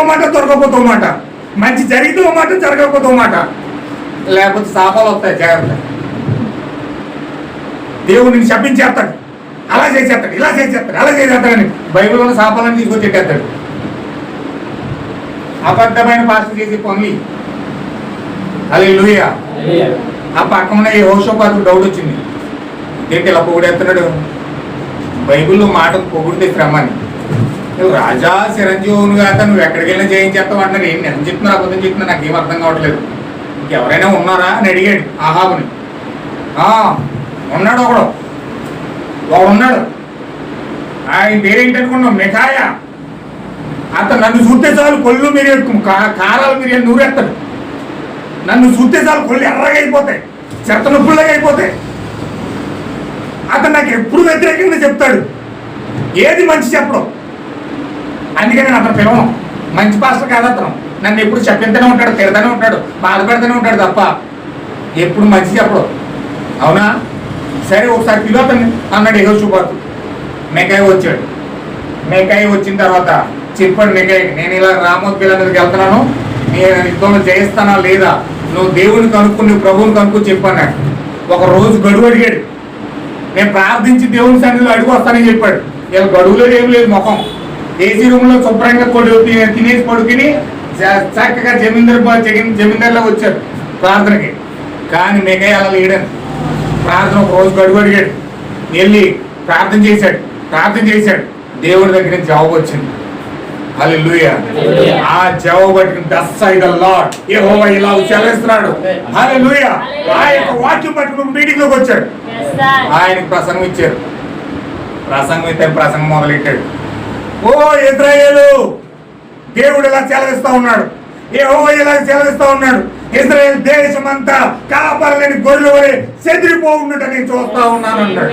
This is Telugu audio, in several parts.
ఓ మాట దొరకకపోతే ఓ మాట. మంచి జరిగితే ఓ మాట జరగకపోతే మాట. లేకపోతే శాపాలు వస్తాయి జాగ్రత్త. దేవుడు నిన్ను శపించేస్తాడు. అలా చేసేస్తాడు ఇలా చేసేస్తాడు అలా చేసేస్తాడని బైబిల్లో ఉన్న శాపాలను తీసుకొచ్చి పెట్టేస్తాడు అబద్ధమైన భాష చేసే పనులు. అది ఆ పక్కన ఈ హోషోపాకు డౌట్ వచ్చింది. ఏంటి ఇలా పొగిడేస్తున్నాడు? బైబిల్లో మాట పొగిడితే శ్రమ అని. నువ్వు రాజా చిరంజీవుని కాక నువ్వు ఎక్కడికి వెళ్ళినా చేయించేస్తావు అంటున్నారు నేను ఎంత చెప్తున్నా అబద్ధం చెప్తున్నా నాకేం అర్థం కావట్లేదు. ఇంకెవరైనా ఉన్నారా? అని అడిగాడు ఆహాబుని. "ఆ, ఉన్నాడు ఒకడు. ఒకడు ఉన్నాడు. ఆయన పేరేంటి మిఠాయ? అతను నన్ను చూస్తే చాలు కొల్లు మీరు కారాలు మీరు నూరెత్తాడు నన్ను చూస్తే చాలు కొళ్ళు ఎర్రగా అయిపోతాయి చెత్త నొప్పులుగా అయిపోతాయి. అతను నాకు ఎప్పుడు వ్యతిరేకంగా చెప్తాడు. ఏది మంచి చెప్పడం? అందుకని నేను అతను పిలవను మంచి పాస్టర్ కాదు అతను. నన్ను ఎప్పుడు చెప్పింతనే ఉంటాడు తిడతానే ఉంటాడు బాధపెడతానే ఉంటాడు తప్ప ఎప్పుడు మంచి చెప్పడు. అవునా? సరే ఒకసారి పిలువతాను అన్నాడు ఏదో చూపాతు మేకాయ వచ్చాడు. మేకాయ వచ్చిన తర్వాత చెప్పాడు మేకాయ నేను ఇలా రామోత్పిల్ల మీదకి వెళ్తున్నాను. నేను యుద్ధంలో జయిస్తానా లేదా? నువ్వు దేవుని కనుక్కు నువ్వు ప్రభువుని కనుక్కు చెప్పాను నాకు ఒక రోజు గడువు అడిగాడు. నేను ప్రార్థించి దేవుని సన్నిధిలో అడుగు వస్తానని చెప్పాడు. ఇలా గడువులో ఏం లేదు ముఖం. ఏసీ రూమ్లో శుభ్రంగా కొడు తినేసి పడుకుని చక్కగా జమీందర్ జమీందర్లో వచ్చారు ప్రార్థనకి. కానీ మిగతా అలా లేడని. ప్రార్థన ఒక రోజు గడువు అడిగాడు. వెళ్ళి ప్రార్థన చేశాడు. ప్రార్థన చేశాడు. దేవుడి దగ్గర జవాబు వచ్చింది. హల్లెలూయా. ఆ జవాబు పట్టుకుని thus I the Lord Jehovah ఇలా చెల్లిస్తున్నాడు హల్లెలూయా. ఆ యొక్క వాక్యం పట్టుకుని మీటింగ్లోకి వచ్చాడు. ఆయనకు ప్రసంగం ఇచ్చారు. ప్రసంగం ఇస్తే ప్రసంగం మొదలెట్టాడు. ఓ ఇజ్రాయేలు దేవుడు ఇలా చెలవిస్తా ఉన్నాడు? ఏ ఓ ఇలా చెలవిస్తా ఉన్నాడు? ఇజ్రాయేల్ దేశం అంతా కాపాడలేని గొర్రెలు వలె చెదిరిపోవున్నట్టు నేను చూస్తా ఉన్నాను అన్నాడు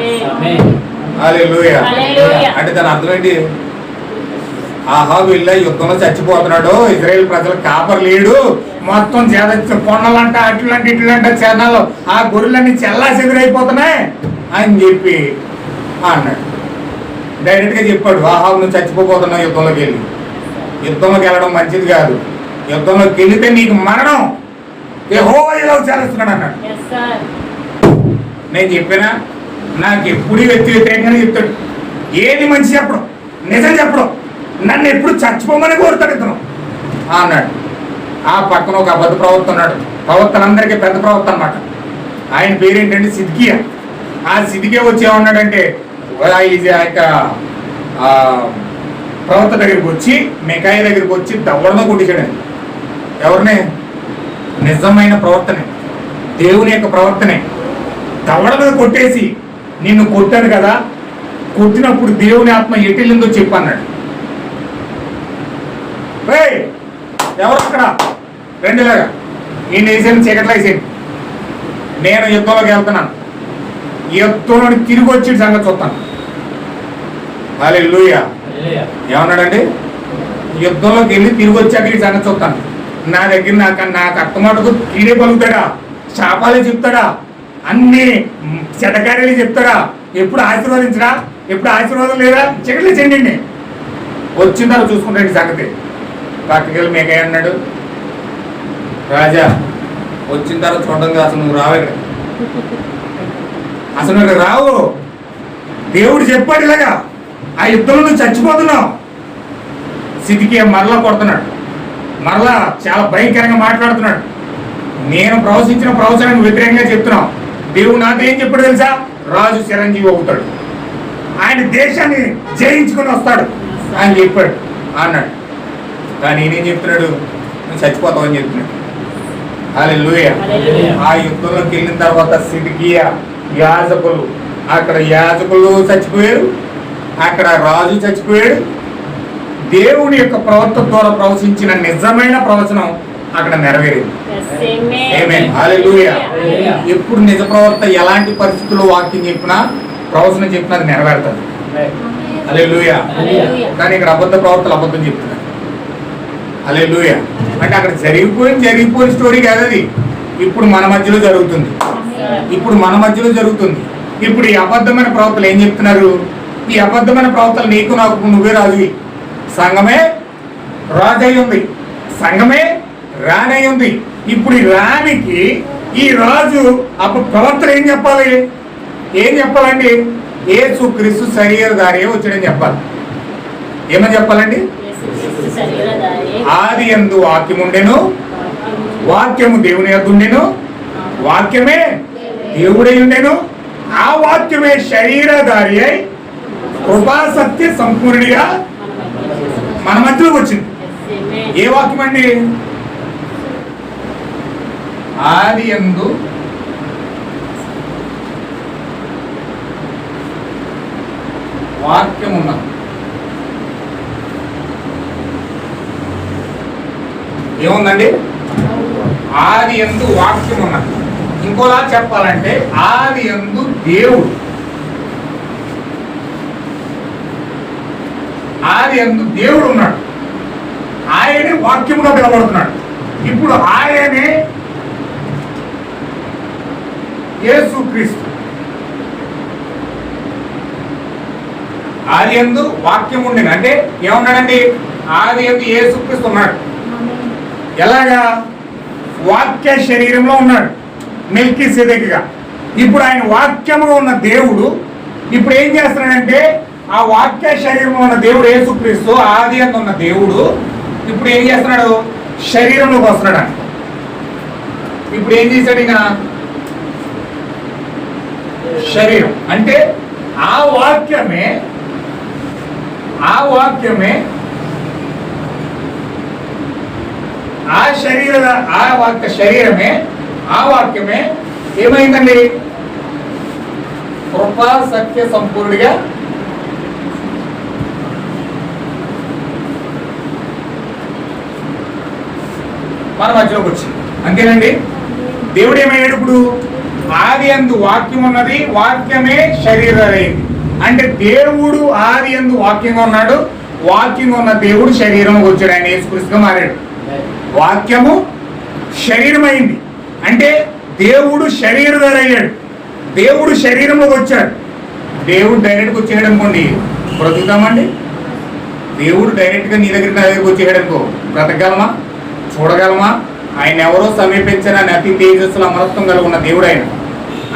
హల్లెలూయా హల్లెలూయా. అంటే దాని అర్థం ఏంటి? ఆహా వీళ్ళ యుద్ధంలో చచ్చిపోతున్నాడు ఇజ్రాయేల్ ప్రజలు కాపర్ లేడు మొత్తం చేద కొండలంట అట్లంట ఇట్లంట చరణాలు ఆ గొర్రెలన్నీ చెల్లా చెదిరైపోతున్నాయి అని చెప్పి అన్నాడు. డైరెక్ట్గా చెప్పాడు ఆహా నువ్వు చచ్చిపోతున్నావు యుద్ధంలోకి వెళ్ళి. యుద్ధంలోకి వెళ్ళడం మంచిది కాదు. యుద్ధంలోకి వెళితే నీకు మరణం. చేస్తున్నాడు అన్నాడు. నేను చెప్పినా? నాకు ఎప్పుడు వ్యక్తి వ్యతిరేకంగానే చెప్తాడు. ఏది మంచి చెప్పడం నిజం చెప్పడం నన్ను ఎప్పుడు చచ్చిపోమని కోరుతాడు ఇతను. అన్నాడు. ఆ పక్కన ఒక అబద్ధ ప్రవక్త ఉన్నాడు. ప్రవక్తలు అందరికీ పెద్ద ప్రవక్త అనమాట ఆయన పేరేంటంటే సిద్కియా. ఆ సిద్కియా వచ్చి ఏమన్నాడంటే ఆ ఆ యొక్క ప్రవర్తన దగ్గరికి వచ్చి మెకాయ దగ్గరికి వచ్చి దవ్వడమే కొట్టించాడు ఎవరిని? నిజమైన ప్రవర్తనే. దేవుని యొక్క ప్రవర్తనే. దవడ మీద కొట్టేసి నిన్ను కొట్టాను కదా కొట్టినప్పుడు దేవుని ఆత్మ ఎటెళ్ళిందో చెప్పు అన్నాడు. ఎవరు అక్కడ? రెండులాగా నేను వేసాను చీకట్లో వేసాను నేను యుద్ధంలోకి వెళ్తున్నాను. యుద్ధంలో తిరిగి వచ్చి సంగతి చూస్తాను. అలే లూయా ఏమన్నాడండి? యుద్ధంలోకి వెళ్ళి తిరిగి వచ్చాక ఈ సంగతి చూస్తాను. నా దగ్గర నాకు నాకు అత్తమాటకు కీడే పలుకుతాడా? శాపాలే చెప్తాడా? అన్ని చెడ్డకార్యాలు చెప్తాడా? ఎప్పుడు ఆశీర్వదించడా ఎప్పుడు ఆశీర్వాదం లేదా? చెక్కలే చెండి వచ్చిన తర్వాత చూసుకుంటాడు సంగతి. పక్కకి వెళ్ళి మేక అన్నాడు. రాజా వచ్చిన తర్వాత చూడడం కాదు అసలు నువ్వు రావు ఇక్కడ. అసలు రావు. దేవుడు చెప్పాడు ఇలాగా. ఆ యుద్ధంలో నువ్వు చచ్చిపోతున్నావు సిద్ధికి మరలా కొడుతున్నాడు. మరలా చాలా భయంకరంగా మాట్లాడుతున్నాడు. నేను ప్రవచించిన ప్రవచనానికి వ్యతిరేకంగా చెప్తున్నావు దేవుడు నాతో ఏం చెప్పాడు తెలుసా? రాజు చిరంజీవి అవుతాడు. ఆయన దేశాన్ని జయించుకొని వస్తాడు అని చెప్పాడు అన్నాడు. కానీ నేనేం చెప్తున్నాడు? నువ్వు చచ్చిపోతావు అని చెప్తున్నాడు. హల్లెలూయా. హల్లెలూయా. ఆ యుద్ధంలోకి వెళ్ళిన తర్వాత సిద్కియా యాజకులు అక్కడ యాజకులు చచ్చిపోయారు. అక్కడ రాజు చచ్చిపోయాడు. దేవుని యొక్క ప్రవర్తన ద్వారా ప్రవచించిన నిజమైన ప్రవచనం అక్కడ నెరవేరింది. ఎప్పుడు నిజ ప్రవర్త ఎలాంటి పరిస్థితుల్లో వాక్యం చెప్పినా ప్రవచనం చెప్పినా అది నెరవేరుతుంది. అలే Hallelujah. కానీ ఇక్కడ అబద్ధ ప్రవర్తలు అబద్ధం చెప్తున్నారు. అలే అంటే అక్కడ జరిగిపోయిన జరిగిపోయిన స్టోరీ కాదు అది. ఇప్పుడు మన మధ్యలో జరుగుతుంది. ఇప్పుడు మన మధ్యలో జరుగుతుంది. ఇప్పుడు ఈ అబద్ధమైన ప్రవర్తలు ఏం చెప్తున్నారు? ఈ అబద్ధమైన ప్రవర్తలు నీకు నాకు నువ్వే రాజువి. సంఘమే రాజై ఉంది. సంఘమే రానై ఉంది. ఇప్పుడు ఈ రాణికి ఈ రాజు అప్పుడు ప్రవర్తన ఏం చెప్పాలి? ఏం చెప్పాలండి? ఏసు క్రీస్తు శరీరధారి వచ్చాడని చెప్పాలి. ఏమని చెప్పాలండి? ఆది ఎందు వాక్యముండెను. వాక్యము దేవుని యొద్ద ఉండెను. వాక్యమే దేవుడై ఉండెను. ఆ వాక్యమే శరీరధారి అయి కృపాసత్య సంపూర్ణిగా మన మధ్యలోకి వచ్చింది. ఏ వాక్యం అండి? ఆది ఎందు వాక్యం ఉన్నది. ఏముందండి? ఆది ఎందు వాక్యం ఉన్నది. ఇంకోలా చెప్పాలంటే ఆది ఎందు దేవుడు. ఆది ఎందు దేవుడు ఉన్నాడు. ఆయనే వాక్యముగా పిలబడుతున్నాడు ఇప్పుడు ఆయనే యేసుక్రీస్తు ఆది ఎందు వాక్యం ఉండింది. అంటే ఏమన్నాడండి? ఆది ఎందు యేసుక్రీస్తు ఉన్నాడు. ఎలాగా? వాక్య శరీరంలో ఉన్నాడు. మెల్కి సిదకిగా ఇప్పుడు ఆయన వాక్యముగా ఉన్న దేవుడు ఇప్పుడు ఏం చేస్తున్నాడంటే ఆ వాక్య శరీరంలో ఉన్న దేవుడు ఏసుక్రీస్తు ఆది అని ఉన్న దేవుడు ఇప్పుడు ఏం చేస్తున్నాడు? శరీరంలోకి వస్తున్నాడు ఇప్పుడు ఏం చేశాడు ఇక? శరీరం. అంటే ఆ వాక్యమే ఆ వాక్యమే ఆ శరీర ఆ వాక్య శరీరమే ఆ వాక్యమే ఏమైందండి? కృపా సత్య సంపూర్ణిగా మన మధ్యలోకి వచ్చింది అంతేనండి? దేవుడు ఏమయ్యాడు ఇప్పుడు? ఆది అందు వాక్యం ఉన్నది వాక్యమే శరీరమైంది అంటే దేవుడు ఆది అందు వాక్యంగా ఉన్నాడు వాక్యంగా ఉన్న దేవుడు శరీరం వచ్చాడు ఆయన యేసుక్రీస్తుగా మారాడు. వాక్యము శరీరమైంది. అంటే దేవుడు శరీరధర అయ్యాడు దేవుడు శరీరంలోకి వచ్చాడు. దేవుడు డైరెక్ట్గా వచ్చేయడం అనుకోండి బ్రతుకుతామండి? దేవుడు డైరెక్ట్గా నీ దగ్గర నా దగ్గరికి వచ్చేయడం అనుకో బ్రతకగలమా? చూడగలమా? ఆయన ఎవరో సమీపించిన అతి తేజస్సుల అమరత్వం కలిగి ఉన్న దేవుడు ఆయన.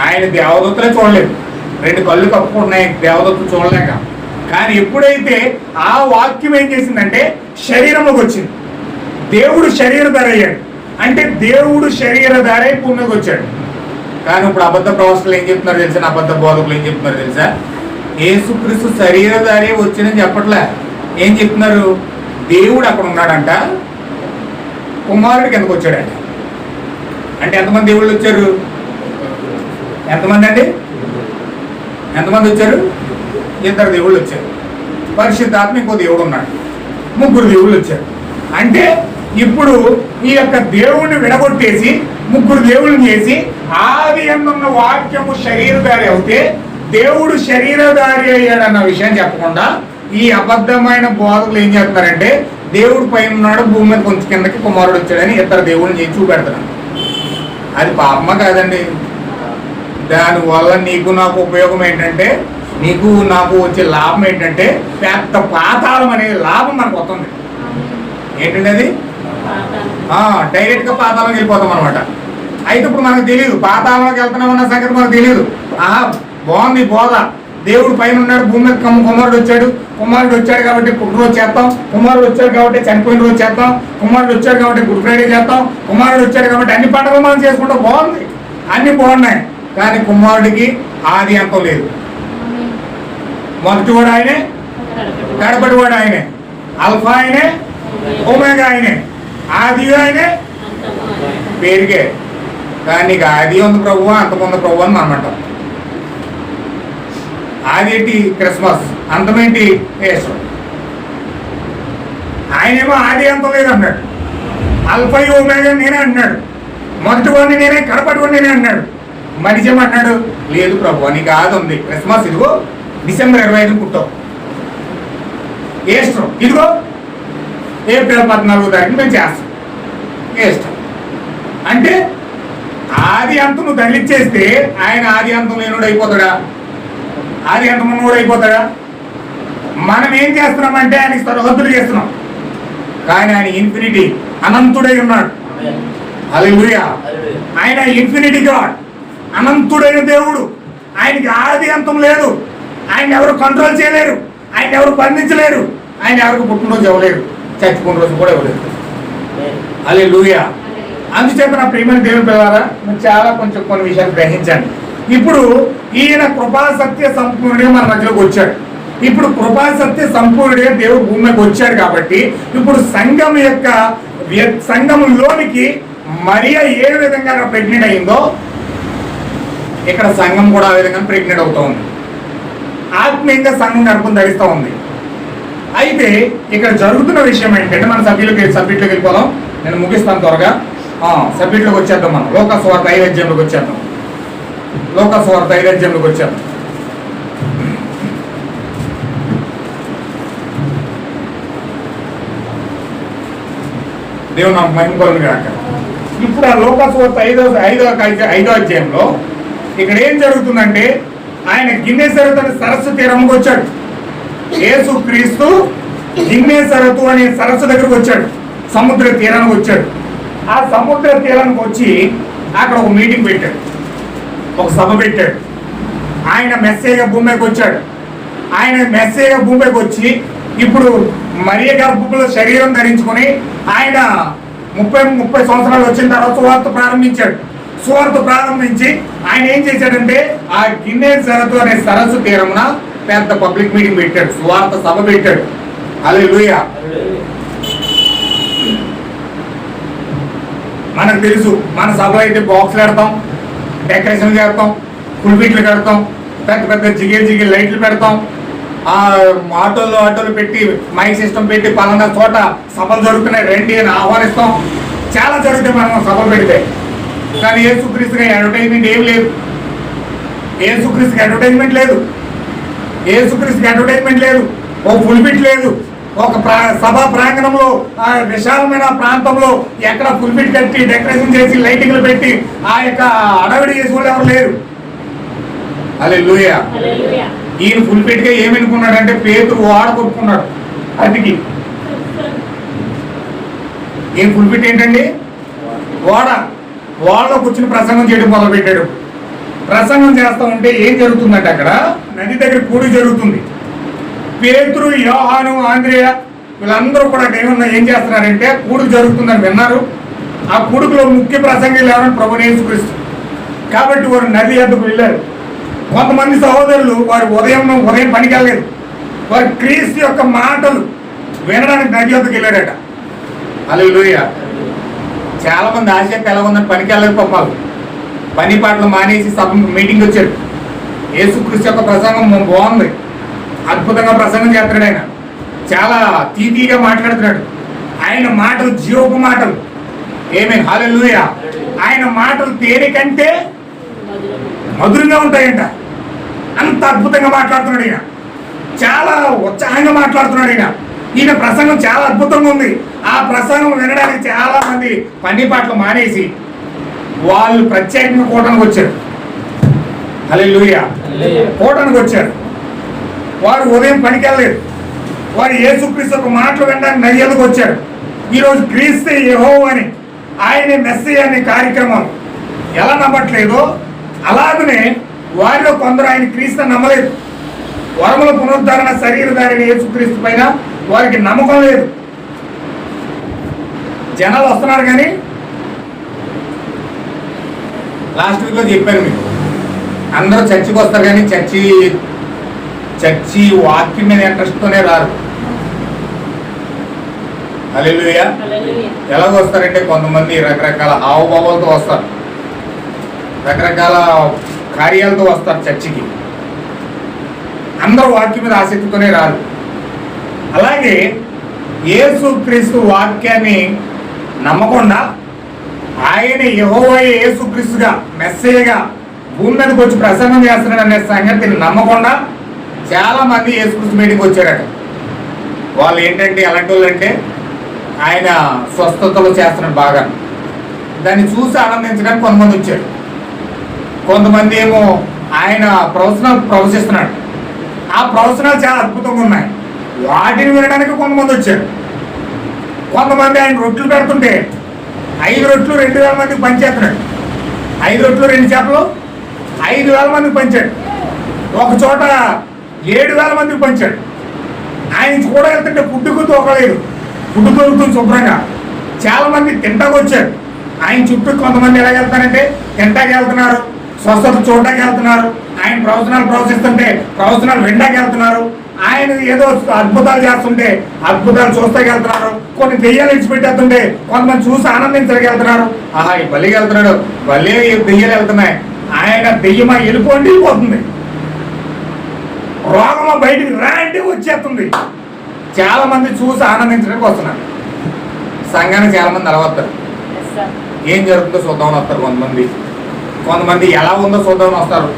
ఆయన దేవదత్తులే చూడలేదు. రెండు కళ్ళు కప్పుకుంటున్నాయి. దేవదత్తులు చూడలేక. కానీ ఎప్పుడైతే ఆ వాక్యం ఏం చేసిందంటే శరీరంలోకి వచ్చింది. దేవుడు శరీరధార అయ్యాడు. అంటే దేవుడు శరీరధారై భూమికి వచ్చాడు. కానీ ఇప్పుడు అబద్ధ ప్రవక్తలు ఏం చెప్తున్నారు తెలుసా? అబద్ధ బోధకులు ఏం చెప్తున్నారు తెలుసా? యేసుక్రీస్తు శరీరధారే వచ్చిందని చెప్పట్లే. ఏం చెప్తున్నారు? దేవుడు అక్కడ ఉన్నాడంట. కుమారుడు కిందకు వచ్చాడండి. అంటే ఎంతమంది దేవుళ్ళు వచ్చారు? ఎంతమంది అండి ఎంతమంది వచ్చారు? ఇద్దరు దేవుళ్ళు వచ్చారు. పరిశుద్ధాత్మ ఇంకో దేవుడు ఉన్నాడు. ముగ్గురు దేవుళ్ళు వచ్చారు. అంటే ఇప్పుడు ఈ యొక్క దేవుణ్ణి విడగొట్టేసి ముగ్గురు దేవుళ్ళు చేసి ఆది ఎందున్న వాక్యము శరీరధారి అవుతే దేవుడు శరీరధారి అయ్యాడన్న విషయం చెప్పకుండా ఈ అబద్ధమైన బోధకులు ఏం చేస్తున్నారంటే దేవుడు పైన ఉన్నాడు భూమి మీద కొంచెం కిందకి కుమారుడు వచ్చాడని ఇద్దరు దేవుడిని చేసి చూపెడుతున్నారు అది పాపమ కాదండి? దానివల్ల నీకు నాకు ఉపయోగం ఏంటంటే నీకు నాకు వచ్చే లాభం ఏంటంటే పెద్ద పాతాళం అనే లాభం మనకు వస్తుంది. ఏంటంటే అది? డైరెక్ట్గా పాతాళంకి వెళ్ళిపోతాం అనమాట అయితే ఇప్పుడు మనకు తెలియదు పాతాళంలోకి వెళ్తున్నాం అన్న సంగతి మనకు తెలియదు ఆహా బాగుంది బోధ. దేవుడు పైన ఉన్నాడు భూమి మీద కుమారుడు వచ్చాడు. కుమారుడు వచ్చాడు కాబట్టి పుట్టినరోజు చేస్తాం కుమారుడు వచ్చాడు కాబట్టి చనిపోయిన రోజు చేస్తాం కుమారుడు వచ్చాడు కాబట్టి గుడ్ ఫ్రైడే చేస్తాం కుమారుడు వచ్చాడు కాబట్టి అన్ని పండుగలు మనం చేసుకుంటాం. బాగుంది. అన్ని బాగున్నాయి. కానీ కుమారుడికి ఆది అంతం లేదు. మొదటి వాడు ఆయనే? కడపటి వాడు ఆయనే. అల్ఫా ఆయనే? ఒమేగా ఆయనే. ఆది ఆయనే? పేరుకే. కానీ నీకు ఆది ఉంది ప్రభు అంతకుంది ప్రభు అని మనం అంటాం. ఆదేటి క్రిస్మస్ అంతమేంటి ఈస్టర్ ఆయనేమో ఆది అంతం లేదన్నాడు. అల్ఫై ఒమేగా నేనే అన్నాడు. మొదటి వాడిని నేనే కడపటి వాడిని నేనే అన్నాడు. మనిషేమో అన్నాడు లేదు ప్రభు నీకు ఆది ఉంది క్రిస్మస్ ఇదిగో డిసెంబర్ ఇరవై ఐదు పుట్టావు ఏస్ట్రం ఇదిగో ఏప్రిల్ పద్నాలుగో తారీఖు మేము చేస్తాం. ఏస్ట్రం అంటే ఆది అంతం నువ్వు తగిలిచ్చేస్తే ఆయన ఆది అంతం లేనుడు అయిపోతాడా? ఆది అంతం ఉన్నోడు అయిపోతాడా? మనం ఏం చేస్తున్నామంటే ఆయనకి సరిహద్దులు చేస్తున్నాం. కానీ ఆయన ఇన్ఫినిటీ అనంతుడై ఉన్నాడు. హల్లెలూయా. ఆయన ఇన్ఫినిటీ గాడ్. అనంతుడైన దేవుడు. ఆయనకి ఆది అంతం లేదు. ఆయన ఎవరు కంట్రోల్ చేయలేరు. ఆయన ఎవరు బంధించలేరు. ఆయన ఎవరికి పుట్టినరోజు ఇవ్వలేరు చచ్చిపోయిన రోజు కూడా ఇవ్వలేరు అలే లూయా అందుచేత నా ప్రియమైన దేవుని పిల్లరా చాలా కొంచెం కొన్ని విషయాలు గ్రహించండి. ఇప్పుడు ఈయన కృపా సత్య సంపూర్ణుడే మన మధ్యలోకి వచ్చాడు. ఇప్పుడు కృపా సత్య సంపూర్ణుడే దేవుడు భూమికి వచ్చాడు కాబట్టి ఇప్పుడు సంఘం యొక్క వ్య- సంఘంలోనికి మరియా ఏ విధంగా ప్రెగ్నెంట్ అయిందో ఇక్కడ సంఘం కూడా ఆ విధంగా ప్రెగ్నెంట్ అవుతా ఉంది. ఆత్మీయంగా సంఘం గర్భం ధరిస్తూ ఉంది. అయితే ఇక్కడ జరుగుతున్న విషయం ఏంటంటే మన సభ్యులకి సబ్జెక్టులోకి వెళ్ళిపోదాం. నేను ముగిస్తాను త్వరగా. ఆ, సబ్జెక్టులోకి వచ్చేద్దాం మనం. లోకస్వార్థ ఐవేద్యంలోకి వచ్చేద్దాం. లోకస్వార్థ దైరాజ్యంలోకి వచ్చారు దేవుడు నాకు మహిమ కొలను కాక ఇప్పుడు ఆ లోకస్వార్థ ఐదో ఐదో ఐదో అధ్యాయంలో ఇక్కడ ఏం జరుగుతుందంటే ఆయన గిన్నెసరతని సరస్సు తీరంకి వచ్చాడు. యేసు క్రీస్తు గిన్నెసరతు అనే సరస్సు దగ్గరకు వచ్చాడు. సముద్ర తీరానికి వచ్చాడు. ఆ సముద్ర తీరానికి వచ్చి అక్కడ ఒక మీటింగ్ పెట్టాడు. ఒక సభ పెట్టాడు. ఆయన మెస్సేగా భూమికి వచ్చాడు. ఆయన మెస్సేగా భూమికి వచ్చి ఇప్పుడు మరియ గర్భంలో శరీరం ధరించుకొని ఆయన ముప్పై ముప్పై సంవత్సరాలు వచ్చిన తర్వాత సువార్త ప్రారంభించాడు. సువార్త ప్రారంభించి ఆయన ఏం చేశాడంటే ఆ గిన్నె సరస్సు అనే సరస్సు తీరమున పెద్ద పబ్లిక్ మీటింగ్ పెట్టాడు. సువార్త సభ పెట్టాడు. అలే మనకు తెలుసు మన సభలో అయితే బాక్స్లు పెడతాం. డెకరేషన్ చేస్తాం ఫుల్బీట్లు పెడతాం పెద్ద పెద్ద జిగిల్ జిగిల్ లైట్లు పెడతాం. ఆ ఆటోలు ఆటోలు పెట్టి మైక్ సిస్టమ్ పెట్టి పలానా చోట సభలు జరుగుతున్నాయి. రండి అని ఆహ్వానిస్తాం. చాలా జరుగుతాయి మనం సభలు పెడితే. కానీ ఏ సుక్రీస్తుగా అడ్వర్టైజ్మెంట్ ఏం లేదు. ఏ సుక్రీస్తుకి అడ్వర్టైజ్మెంట్ లేదు. ఏ సుక్రీస్తుకి అడ్వర్టైజ్మెంట్ లేదు. ఓ ఫుల్బిట్ లేదు. ఒక ప్రా సభా ప్రాంగణంలో ఆ విశాలమైన ప్రాంతంలో ఎక్కడ ఫుల్బిట్ కట్టి డెకరేషన్ చేసి లైటింగ్లు పెట్టి ఆ యొక్క అడవిడి చేసి వాళ్ళు ఎవరు లేరు. అలే లూయా ఈయన ఫుల్బిట్గా ఏమనుకున్నాడంటే పేతురు వాడ కొట్టుకున్నాడు అతికి ఈయన ఫుల్బిట్ ఏంటండి? ఓడ. ఓడలో కూర్చుని ప్రసంగం చేయడం మొదలు పెట్టాడు ప్రసంగం చేస్తా ఉంటే ఏం జరుగుతుందంటే అక్కడ నది దగ్గర కూడి జరుగుతుంది. పేతురు యోహాను ఆంధ్రేయ వీళ్ళందరూ కూడా ఏమన్నా ఏం చేస్తున్నారంటే కూడుకు జరుగుతుందని విన్నారు. ఆ కూడుకులో ముఖ్య ప్రసంగిలు లేవని ప్రభు క్రీస్తు. కాబట్టి వారు నది ఎద్దకు వెళ్ళారు. కొంతమంది సహోదరులు వారు ఉదయం ఉదయం పనికి వెళ్ళలేదు. వారు క్రీస్తు యొక్క మాటలు వినడానికి నది ఎద్దకు వెళ్ళారట. అలెలుయ చాలా మంది ఆశ ఎలా ఉందని పనికి వెళ్ళలేదు పాపాలు. పని పాటలు మానేసి సభ మీటింగ్ వచ్చారు. యేసుక్రీస్తు యొక్క ప్రసంగం బాగుంది. అద్భుతంగా ప్రసంగం చేస్తున్నాడు ఆయన. చాలా తీతీగా మాట్లాడుతున్నాడు. ఆయన మాటలు జీవపు మాటలు. ఏమే హాలెలుయ ఆయన మాటలు తేలికంటే మధురంగా ఉంటాయంట. అంత అద్భుతంగా మాట్లాడుతున్నాడు ఈయన. చాలా ఉత్సాహంగా మాట్లాడుతున్నాడు ఈయన. ఈయన ప్రసంగం చాలా అద్భుతంగా ఉంది. ఆ ప్రసంగం వినడానికి చాలా మంది పని పాటలు మానేసి వాళ్ళు ప్రత్యేకంగా కూటానికి వచ్చారు. హలే కూటానికి వచ్చారు. వారు ఉదయం పనికి వెళ్ళలేదు వారు యేసుక్రీస్తు ఒక మాటలు వినడానికి నయ్యలకు వచ్చారు ఈరోజు క్రీస్తే యహో అని ఆయన మెస్సీ అనే కార్యక్రమం. ఎలా నమ్మట్లేదో అలాగనే వారిలో కొందరు ఆయన క్రీస్తు నమ్మలేదు. వరముల పునరుద్ధరణ శరీరధారిని యేసుక్రీస్తు పైన వారికి నమ్మకం లేదు. జనాలు వస్తున్నారు కానీ లాస్ట్ వీక్లో చెప్పాను మీకు. అందరూ చర్చికి వస్తారు కానీ చర్చి చర్చి వాక్యం మీద ఇంట్రెస్ట్తోనే రారు. ఎలాగ వస్తారంటే కొంతమంది రకరకాల హావభావాలతో వస్తారు. రకరకాల కార్యాలతో వస్తారు చర్చికి. అందరూ వాక్యం మీద ఆసక్తితోనే రారు. అలాగే యేసు క్రీస్తు వాక్యాన్ని నమ్మకుండా ఆయన యహోవయ యేసు క్రీస్తుగా మెస్సేయగా భూమి మీదకి వచ్చి ప్రసంగం చేస్తున్నాడు అనే సంగతిని నమ్మకుండా చాలా మంది యేసుక్రీస్తు మీటింగ్కి వచ్చారట. వాళ్ళు ఏంటంటే ఎలాంటి వాళ్ళు అంటే ఆయన స్వస్థతలు చేస్తున్నాడు బాగా. దాన్ని చూసి ఆనందించడానికి కొంతమంది వచ్చారు. కొంతమంది ఏమో ఆయన ప్రవచనాలు ప్రవచిస్తున్నాడు. ఆ ప్రవచనాలు చాలా అద్భుతంగా ఉన్నాయి. వాటిని వినడానికి కొంతమంది వచ్చారు. కొంతమంది ఆయన రొట్లు పెడుతుంటే ఐదు రొట్లు రెండు వేల మందికి పంచేస్తున్నాడు. ఐదు రొట్లు రెండు చేపలు ఐదు వేల మందికి పంచాడు. ఒక చోట ఏడు వేల మందికి పంచాడు. ఆయన కూడా వెళ్తుంటే ఫుడ్కు తోకలేదు. ఫుడ్ దొరుకుతుంది శుభ్రంగా. చాలా మంది తింటాకు వచ్చారు. ఆయన చుట్టూ కొంతమంది ఎలా వెళ్తారంటే తింటాకి వెళ్తున్నారు స్వస్థత చూడటానికి వెళ్తున్నారు. ఆయన ప్రవచనాలు ప్రవచిస్తుంటే ప్రవచనాలు వినడానికి వెళ్తున్నారు. ఆయన ఏదో అద్భుతాలు చేస్తుంటే అద్భుతాలు చూస్తాకి వెళ్తున్నారు. కొన్ని దెయ్యాలు ఇచ్చిపెట్టేస్తుంటే కొంతమంది చూసి ఆనందించడానికి వెళ్తున్నారు. ఆహా ఈ బలికి వెళ్తున్నాడు. బలి దెయ్యాలు వెళ్తున్నాయి. ఆయన దెయ్యమా? వెళ్ళిపోండి పోతుంది. రోగమా బయటికి రా అంటే వచ్చేస్తుంది. చాలా మంది చూసి ఆనందించడానికి వస్తున్నారు. సంఘానికి చాలా మంది అలవస్తారు. ఏం జరుగుతుందో చూద్దామని వస్తారు కొంతమంది. కొంతమంది ఎలా ఉందో చూద్దామని వస్తారు.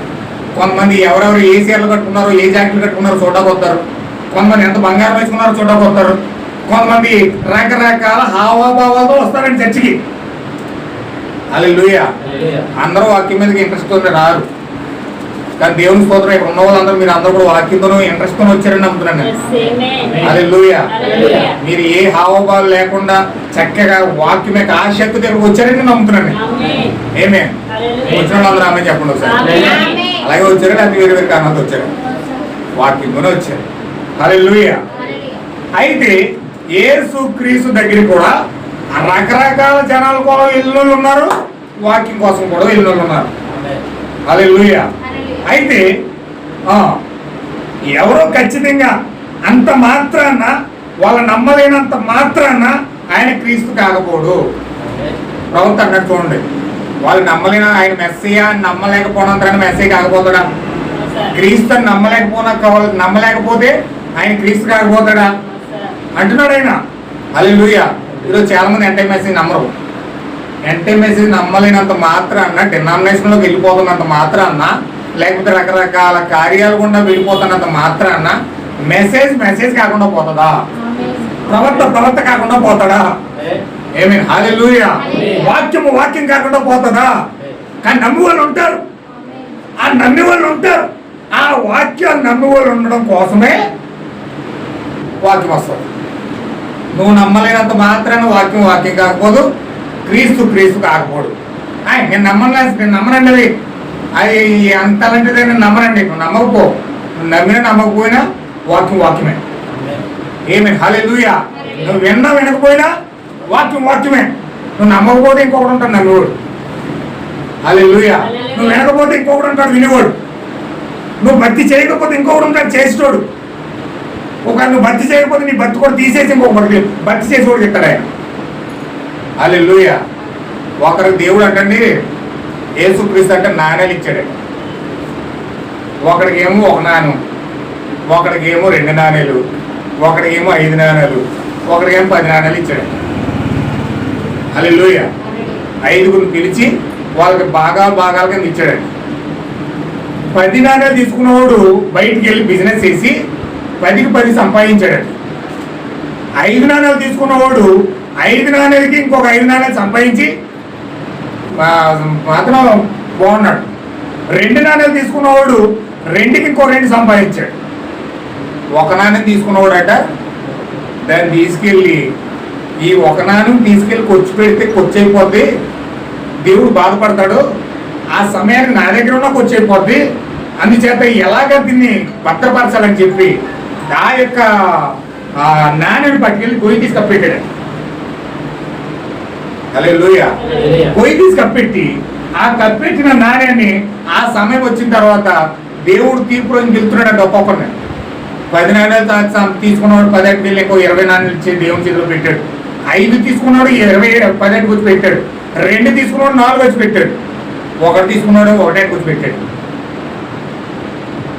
కొంతమంది ఎవరెవరు ఏ చీరలు కట్టుకున్నారో ఏ జాకెట్లు కట్టుకున్నారో చూడడానికి వస్తారు. కొంతమంది ఎంత బంగారం వేసుకున్నారో చూడడానికి వస్తారు. కొంతమంది రకరకాల హావాభావాలతో వస్తారండి చర్చికి. అది అందరూ వాక్యం మీదకి ఇంట్రెస్ట్తో రారు. కానీ దేవుని స్తోత్రం ఇక్కడ ఉన్న వాళ్ళందరూ మీరు అందరూ కూడా వాక్యంతోనూ ఇంట్రెస్ట్తో వచ్చారని నమ్ముతున్నాను Hallelujah. మీరు ఏ హావభావాలు లేకుండా చక్కగా వాక్యం యొక్క ఆసక్తి దగ్గర వచ్చారని నమ్ముతున్నాను. ఏమే. వచ్చిన వాళ్ళందరూ ఆమె చెప్పండి ఒకసారి. అలాగే వచ్చారు లేకపోతే వేరే వేరే కారణాలతో వచ్చారు. వాక్యంతోనే వచ్చారు. హల్లెలూయా అయితే యేసు క్రీస్తు దగ్గర కూడా రకరకాల జనాల కోసం వెళ్ళిన ఉన్నారు. వాక్యం కోసం కూడా వెళ్ళిన ఉన్నారు. హల్లెలూయా అయితే ఎవరో ఖచ్చితంగా అంత మాత్రాన వాళ్ళ నమ్మలేనంత మాత్రాన ఆయన క్రీస్తు కాకపోడు. ప్రవక్త అన్నట్టు చూడండి. వాళ్ళు నమ్మలేన? ఆయన మెస్సయ్యా అని నమ్మలేకపోవడం మెస్సయ్య కాకపోతాడా? క్రీస్తు అని నమ్మలేకపోయినా వాళ్ళు నమ్మలేకపోతే ఆయన క్రీస్తు కాకపోతాడా? అంటున్నాడు ఆయన. అల్లెలుయ ఈరోజు చాలా మంది ఎంటే మెసేజ్ నమ్మరు. ఎంటై మెసేజ్ నమ్మలేనంత మాత్రాన్న డినామినేషన్లోకి వెళ్ళిపోతున్నంత మాత్రాన్న లేకపోతే రకరకాల కార్యాలు గుండా వెళ్ళిపోతున్నంత మాత్రాన్న మెసేజ్ మెసేజ్ కాకుండా పోతుందా? ప్రవర్త ప్రవర్త కాకుండా పోతాడా? ఏమీ? హాలెలూయ వాక్యము వాక్యం కాకుండా పోతుందా? కానీ నమ్మి వాళ్ళు ఉంటారు. ఆ నమ్మి వాళ్ళు ఉంటారు. ఆ వాక్యాలు నమ్మి వాళ్ళు ఉండడం కోసమే వాక్యం వస్తుంది. నువ్వు నమ్మలేనంత మాత్రాన వాక్యం వాక్యం కాకపోదు. క్రీస్తు క్రీస్తు కాకపోడు. ఆయ్, నేను నమ్మలేదు నేను నమ్మనండి. అది అంత నేను నమ్మనండి నువ్వు నమ్మకపో. నువ్వు నమ్మినా నమ్మకపోయినా వాక్యం వాక్యమే. ఏమి హలే నువ్వు విన్నా వినకపోయినా వాక్యం వాక్యమే. నువ్వు నమ్మకపోతే ఇంకొకటి ఉంటాడు నమ్మేవాడు. హలే నువ్వు వినకపోతే ఇంకొకటి ఉంటాడు వినేవాడు. నువ్వు భక్తి చేయకపోతే ఇంకొకటి ఉంటాడు చేసేటోడు. ఒక నువ్వు భక్తి చేయకపోతే నీ భక్తి కూడా తీసేసి ఇంకొక భక్తి భక్తి చేసేవాడు చెప్తాడు ఆయన. హల్లెలూయా ఒకరికి దేవుడు అంటండి ఏసుక్రీస్తు అంటే నాణ్యాలు ఇచ్చాడు ఒకడికేమో ఒక నాణ్యం ఒకడికేమో రెండు నాణ్యాలు ఒకడికేమో ఐదు నాణ్యాలు ఒకడికేమో పది నాణ్యాలు ఇచ్చాడు లూయ ఐదుగురిని పిలిచి వాళ్ళకి బాగా భాగాలు కింద ఇచ్చాడండి. పది నాణ్యాలు తీసుకున్నవాడు బయటికి వెళ్ళి బిజినెస్ చేసి పదికి పది సంపాదించాడండి. ఐదు నాణ్యాలు తీసుకున్నవాడు ఐదు నాణ్యాలకి ఇంకొక ఐదు నాణ్యాలు సంపాదించి ఆ, మాత్రం బాగున్నాడు. రెండు నాణ్యాలు తీసుకున్నవాడు రెండుకి ఇంకో రెండు సంపాదించాడు. ఒక నాణ్యం తీసుకున్నవాడట దాన్ని తీసుకెళ్ళి ఈ ఒక నాణ్యం తీసుకెళ్ళి కొచ్చి పెడితే కొచ్చి అయిపోద్ది. దేవుడు బాధపడతాడు. ఆ సమయానికి నా దగ్గర ఉన్న కొచ్చి అయిపోద్ది. అందుచేత ఎలాగ దీన్ని భద్రపరచాలని చెప్పి ఆ యొక్క నాణ్యం పట్టుకెళ్ళి గొయ్యి తీసి అలే పొయ్యి తీసి కప్పెట్టి. ఆ కప్పెట్టిన నాణ్యాన్ని ఆ సమయం వచ్చిన తర్వాత దేవుడు తీర్పు రోజు గెలుతున్నాడు ఒక్కొక్కరిని పది నాణ్యాలు తీసుకున్నవాడు పదిహేను వేలు ఇంకో ఇరవై నాణ్యాలు ఇచ్చి దేవుని చేతిలో పెట్టాడు. ఐదు తీసుకున్నాడు ఇరవై పదిహేను వచ్చి పెట్టాడు. రెండు తీసుకున్నాడు నాలుగు వచ్చి పెట్టాడు. ఒకటి తీసుకున్నాడు ఒకటే వచ్చి పెట్టాడు.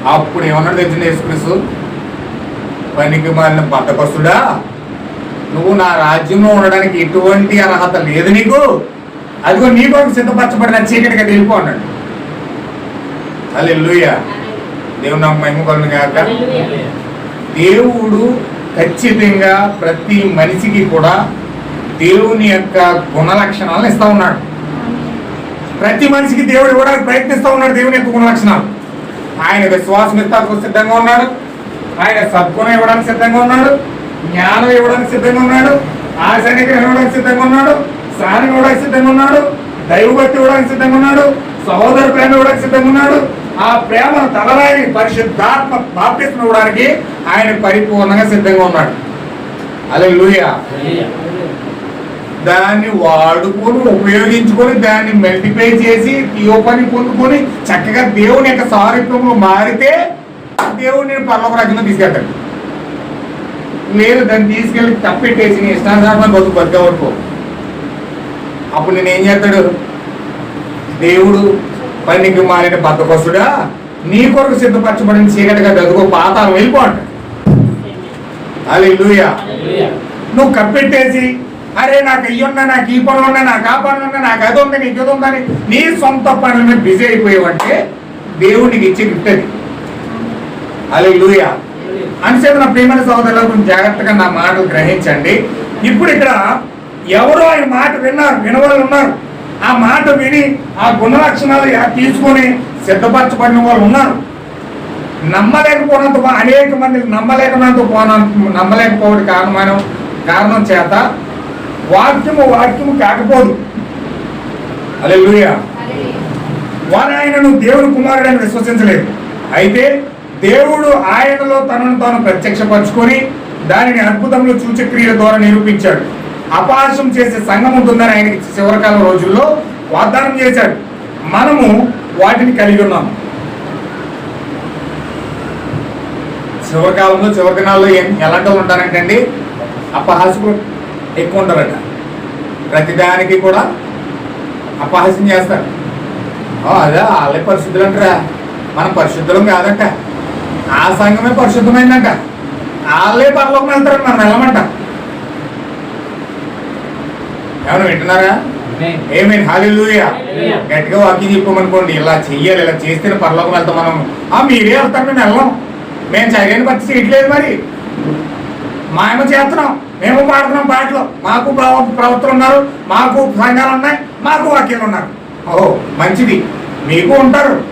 అప్పుడు ఏమన్నాడు తెలిసిన యేసుక్రీస్తు? పనికి మాలిన బద్దకస్తుడా నువ్వు నా రాజ్యంలో ఉండడానికి ఎటువంటి అర్హత లేదు నీకు. అదిగో నీ కొరకు సిద్ధపరచబడిన చీకటిగా వెళ్ళిపో అన్నాడు లూయ దేవుడు నాకు మహిమ కలుగును దేవుడు ఖచ్చితంగా ప్రతి మనిషికి కూడా దేవుని యొక్క గుణ లక్షణాలను ఇస్తా ఉన్నాడు. ప్రతి మనిషికి దేవుడు ఇవ్వడానికి ప్రయత్నిస్తూ ఉన్నాడు దేవుని యొక్క గుణ లక్షణాలు ఆయన విశ్వాసం ఇస్తాకు సిద్ధంగా ఉన్నాడు. ఆయన సద్గుణం ఇవ్వడానికి సిద్ధంగా ఉన్నాడు. జ్ఞానం ఇవ్వడానికి సిద్ధంగా ఉన్నాడు ఆ సైనికుడు ఇవ్వడానికి సిద్ధంగా ఉన్నాడు సహనం ఇవ్వడానికి సిద్ధంగా ఉన్నాడు దైవభక్తి ఇవ్వడానికి సిద్ధంగా ఉన్నాడు సహోదర ప్రేమ ఇవ్వడానికి సిద్ధంగా ఉన్నాడు. ఆ ప్రేమను తలరాయి పరిశుద్ధాత్మ బాప్తిస్మ ఇవ్వడానికి ఆయన పరిపూర్ణంగా సిద్ధంగా ఉన్నాడు. అలా దాన్ని వాడుకొని ఉపయోగించుకొని దాన్ని మల్టిప్లై చేసి తీయోపని పొందుకొని చక్కగా దేవుని యొక్క సారూప్యంలో మారితే దేవుడు నేను పర్లోక రాజ్యంలో తీసుకెళ్తాడు. లేదు దాన్ని తీసుకెళ్ళి తప్పెట్టేసి నీ ఇష్టానుసారమైన బతుకు బతుక వరకు అప్పుడు నేను ఏం చేస్తాడు? దేవుడు పనికి మారిన బద్దకొస్తుడా? నీ కొరకు సిద్ధపరచబడిన చీకటిగా గదుగో పాతాలు వెళ్ళిపో అంటాడు అలా నువ్వు కప్పెట్టేసి అరే నాకు ఇవి ఉన్నా నాకు ఈ పనులు ఉన్నాయి నాకు ఆ పనులు ఉన్నాయి నాకు అది ఉంది నీకు ఇది ఉందని నీ సొంత పనుల మీద బిజీ అయిపోయావంటే దేవుడికి ఇచ్చే గిఫ్ట్ అది. అలా లూయ అంచేత నా ప్రియమైన సోదరుల గురించి జాగ్రత్తగా నా మాటలు గ్రహించండి. ఇప్పుడు ఇక్కడ ఎవరో ఆయన మాట విన్నారు వినవాళ్ళు ఉన్నారు. ఆ మాట విని ఆ గుణ లక్షణాలు తీసుకొని సిద్ధపరచబడిన వాళ్ళు ఉన్నారు. నమ్మలేకపోవడంతో అనేక మంది నమ్మలేకపోవడంతో పోన నమ్మలేకపోవడం కారణమైన కారణం చేత వాక్యము వాక్యము కాకపోదు. అలే వారు ఆయనను దేవుని కుమారుడని విశ్వసించలేదు. అయితే దేవుడు ఆయనలో తనను తాను ప్రత్యక్షపరచుకొని దానిని అద్భుతంలో సూచక్రియల ద్వారా నిరూపించాడు. అపహాసం చేసే సంఘం ఉంటుందని ఆయనకి చివరికాల రోజుల్లో వాగ్దానం చేశాడు. మనము వాటిని కలిగి ఉన్నాము చివరికాలంలో చివరి దినాల్లో ఏం- ఎలాంటి ఉంటారంటే అండి అపహాసకులు ఎక్కువ ఉంటారట. ప్రతిదానికి కూడా అపహాసం చేస్తారు. అదే వాళ్ళే పరిశుద్ధులు అంటారా మనం పరిశుద్ధులం కాదంట. ఆ సంఘమే పరిశుద్ధమైందంట. వాళ్ళే పరలోకం వెళ్తారని మనం వెళ్ళమంట. ఏమైనా వింటున్నారా? ఏమేమి హాలిలూయా. గట్టిగా వాకింగ్ చెప్పమనుకోండి ఇలా చెయ్యాలి ఇలా చేస్తేనే పరలోకం వెళ్తాం మనం. ఆ మీరే వెళ్తాం మేము వెళ్ళాం. మేము చర్యని బట్టి చేయట్లేదు మరి. మేము చేస్తున్నాం. మేము పాడుతున్నాం పాటలు. మాకు ప్రవ- ప్రవక్తలు ఉన్నారు మాకు సంఘాలు ఉన్నాయి మాకు వాక్యాలు ఉన్నారు. ఓ మంచిది. మీకు ఉంటారు.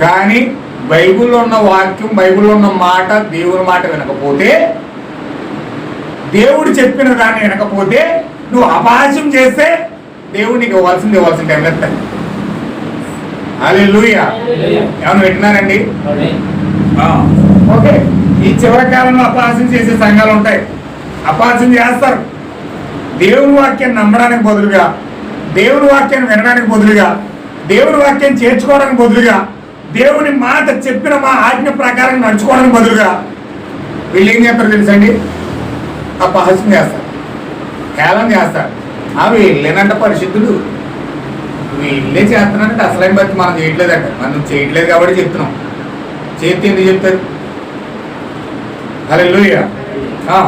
కానీ బైబిల్లో ఉన్న వాక్యం బైబిల్లో ఉన్న మాట దేవుని మాట వినకపోతే దేవుడు చెప్పిన దాన్ని వినకపోతే నువ్వు అపహాస్యం చేస్తే దేవుడు నీకు ఇవ్వాల్సింది ఇవ్వాల్సిన టైం ఎత్తాడు అలే ఏమైనా వింటున్నారండి? ఓకే. ఈ చివరి కాలంలో అపహాస్యం చేసే సంఘాలు ఉంటాయి. అపహాస్యం చేస్తారు. దేవుని వాక్యాన్ని నమ్మడానికి బదులుగా దేవుని వాక్యాన్ని వినడానికి బదులుగా దేవుని వాక్యం చేర్చుకోవడానికి బదులుగా దేవుని మాట చెప్పిన మా ఆజ్ఞ ప్రకారం నడుచుకోవడానికి బదులుగా వీళ్ళు ఏం చేస్తారు తెలుసండి? అపహాస్యం చేస్తారు కేవలం చేస్తారు. అవి వీళ్ళేనంట పరిశుద్ధుడు వీళ్ళే చేస్తున్నారంటే అసలేం బట్టి మనం చేయట్లేదంట. మనం చేయట్లేదు కాబట్టి చెప్తున్నాం. చేతి ఎందుకు చెప్తారు? హలో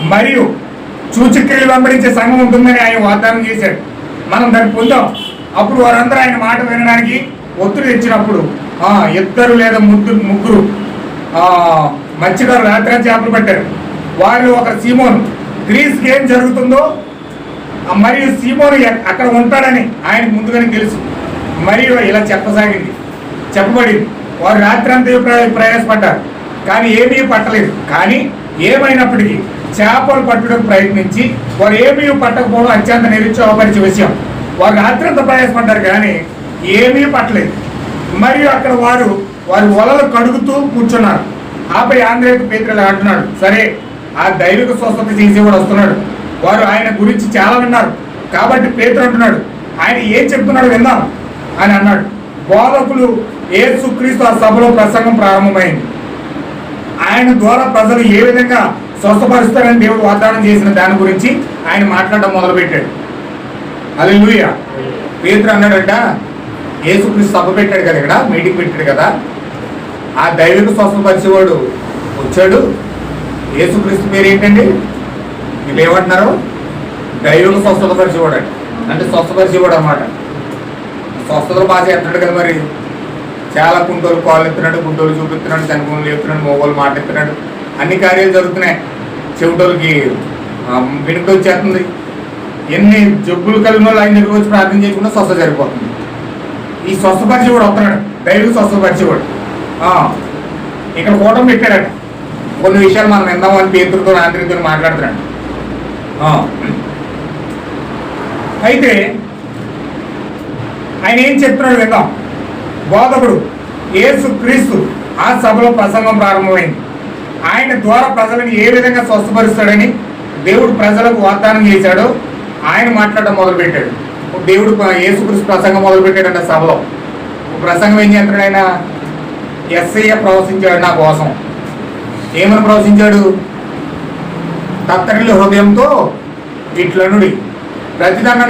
మరియు సూచక్రియలు వెంబడించే సంఘం ఉంటుందని ఆయన వాగ్దానం చేశాడు. మనం దాన్ని పొందాం. అప్పుడు వారందరూ ఆయన మాట వినడానికి ఒత్తిడి తెచ్చినప్పుడు ఆ, ఇద్దరు లేదా ముగ్గురు ముగ్గురు ఆ, రాత్రి చేపలు పట్టారు. వారిలో ఒక సీమోన్ గ్రీస్కి ఏం జరుగుతుందో మరియు సీమోన్ అక్కడ ఉంటాడని ఆయనకు ముందుగానే తెలుసు. మరియు ఇలా చెప్పసాగింది. చెప్పబడింది. వారు రాత్రి అంతా ప్రయాసపడ్డారు. కానీ ఏమీ పట్టలేదు. కానీ ఏమైనప్పటికీ చేపలు పట్టడం ప్రయత్నించి వారు ఏమీ పట్టకపోవడం అత్యంత నిరుత్సాహపరిచే విషయం. వారు రాత్రి అంతా ప్రయాసపడ్డారు కానీ ఏమీ పట్టలేదు. మరియు అక్కడ వారు వారి వలలు కడుగుతూ కూర్చున్నారు. ఆపై ఆంధ్రేయుడు పేతులు అంటున్నాడు సరే ఆ దైవిక స్వస్థత చేసేవాడు వస్తున్నాడు. వారు ఆయన గురించి చాలా విన్నారు. కాబట్టి పేతురు అంటున్నాడు ఆయన ఏం చెప్తున్నాడు విందాం అని అన్నాడు. బోధకులు ఏసుక్రీస్తు ఆ సభలో ప్రసంగం ప్రారంభమైంది. ఆయన ద్వారా ప్రజలు ఏ విధంగా స్వస్థపరుస్తారని దేవుడు వాగ్దానం చేసిన దాని గురించి ఆయన మాట్లాడడం మొదలుపెట్టాడు. అది లూయ పేతురు అన్నాడంట ఏసుక్రీస్తు సభ పెట్టాడు కదా ఇక్కడ మీటింగ్ పెట్టాడు కదా. ఆ దైవిక స్వస్థపరిచేవాడు వచ్చాడు. ఏసుక్రీస్తు పేరు ఏంటండి మీరు ఏమంటున్నారు? దైవిక స్వస్థతపరిచేవాడు అండి అంటే. స్వస్థపరిచేవాడు అనమాట స్వస్థతలు బాగా చేస్తున్నాడు కదా మరి. చాలా కుంటోలు కాళ్ళు ఎత్తున్నాడు గుంటోలు చూపిస్తున్నాడు చనిపోలు లేపుతున్నాడు మోగోలు మాట ఎత్తున్నాడు అన్ని కార్యాలు జరుగుతున్నాయి. చెవిటోళ్ళకి వినుకొచ్చేస్తుంది ఎన్ని జబ్బులు కలిగిన వాళ్ళు ఆయన దగ్గరికి వచ్చి ప్రార్థన చేయకుండా స్వస్థ సరిపోతుంది. ఈ స్వస్థపరిచేవాడు అవుతున్నాడు దైవిక స్వస్థపరిచేవాడు ఆ, ఇక్కడ కూటమి పెట్టాడట కొన్ని విషయాలు మనం విందామని పేతులతో ఆంధ్రతో మాట్లాడుతున్నాడు. ఆ. అయితే ఆయన ఏం చెప్తున్నాడు విందాం. బోధకుడు యేసు క్రీస్తు ఆ సభలో ప్రసంగం ప్రారంభమైంది. ఆయన ద్వారా ప్రజలను ఏ విధంగా స్వస్థపరుస్తాడని దేవుడు ప్రజలకు వాగ్దానం చేశాడో ఆయన మాట్లాడడం మొదలుపెట్టాడు. దేవుడు ప- ప్రసంగం మొదలుపెట్టాడంట సభలో. ప్రసంగం ఏం చేస్తాడు ఆయన ఎస్ఐ ప్రవశించాడు నా కోసం. ఏమని ప్రవశించాడు? తత్తరిల్లు హృదయంతో ఇట్లనుడి. ప్రతిదానానికి